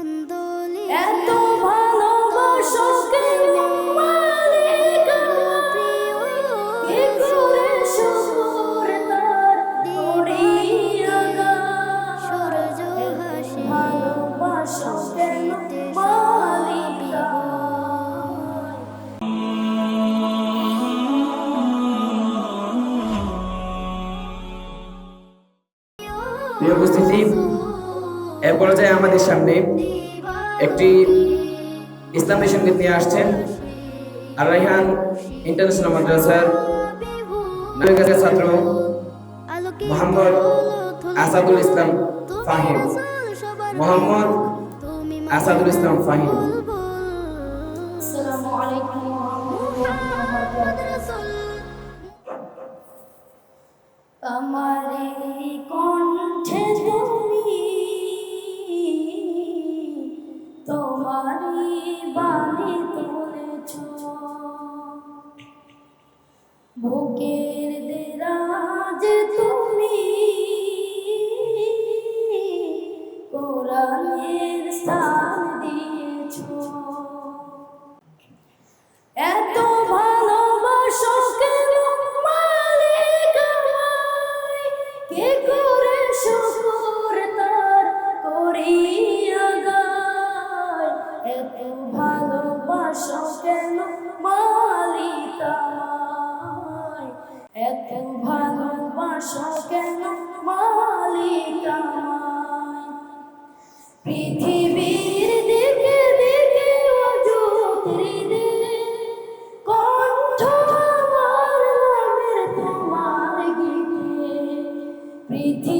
কন্দলে এত ভালোবাসো প্রিয় উপস্থিতি এ পর্যায়ে আমাদের সামনে একটি ইসলামী সংগীত নিয়ে আসছেন আর রাইহান ইন্টারন্যাশনাল মাদ্রাসার নাবিকাদের ছাত্র মোহাম্মদ আসাদুল ইসলাম ফাহিম। মোহাম্মদ আসাদুল ইসলাম ফাহিম। আমার এই বুকের দেরাজ তুমি। কোরআনের স্থান ভালোবাসো কেন মালিক? পৃথিবীর দিকে দিকে কণ্ঠ আমার নামের তোমার গীতে পৃথিবীর